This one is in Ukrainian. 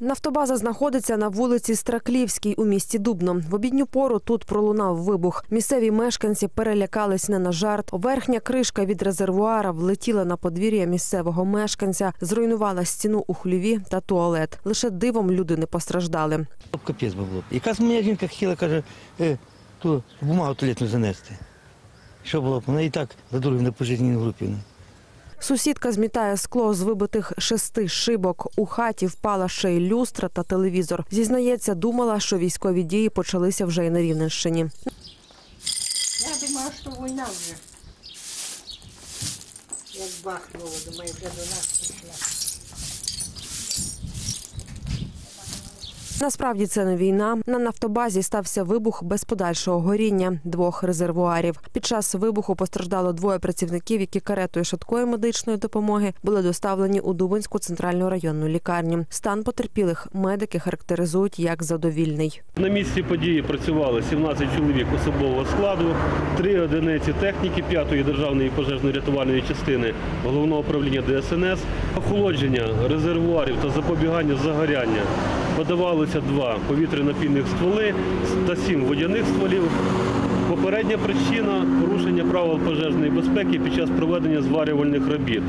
Нафтобаза знаходиться на вулиці Страклівській у місті Дубно. В обідню пору тут пролунав вибух. Місцеві мешканці перелякались не на жарт. Верхня кришка від резервуара влетіла на подвір'я місцевого мешканця, зруйнувала стіну у хліві та туалет. Лише дивом люди не постраждали. Б Капець було. Якраз моя жінка хотіла, каже, е, ту бумагу туалетну занести. Що було б? Вона і так за другим на пожизненій групі. Сусідка змітає скло з вибитих шести шибок. У хаті впала ще й люстра та телевізор. Зізнається, думала, що військові дії почалися вже й на Рівненщині. Я думала, що війна вже. Як бахнуло, думаю, вже до нас прийшла. Насправді це не війна. На нафтобазі стався вибух без подальшого горіння двох резервуарів. Під час вибуху постраждало двоє працівників, які каретою швидкої медичної допомоги були доставлені у Дубинську центральну районну лікарню. Стан потерпілих медики характеризують як задовільний. На місці події працювали 17 чоловік особового складу, три одиниці техніки 5-ї державної пожежно-рятувальної частини головного управління ДСНС. Охолодження резервуарів та запобігання загоряння подавалися два повітряно-пінних стволи та сім водяних стволів. Попередня причина порушення правил пожежної безпеки під час проведення зварювальних робіт.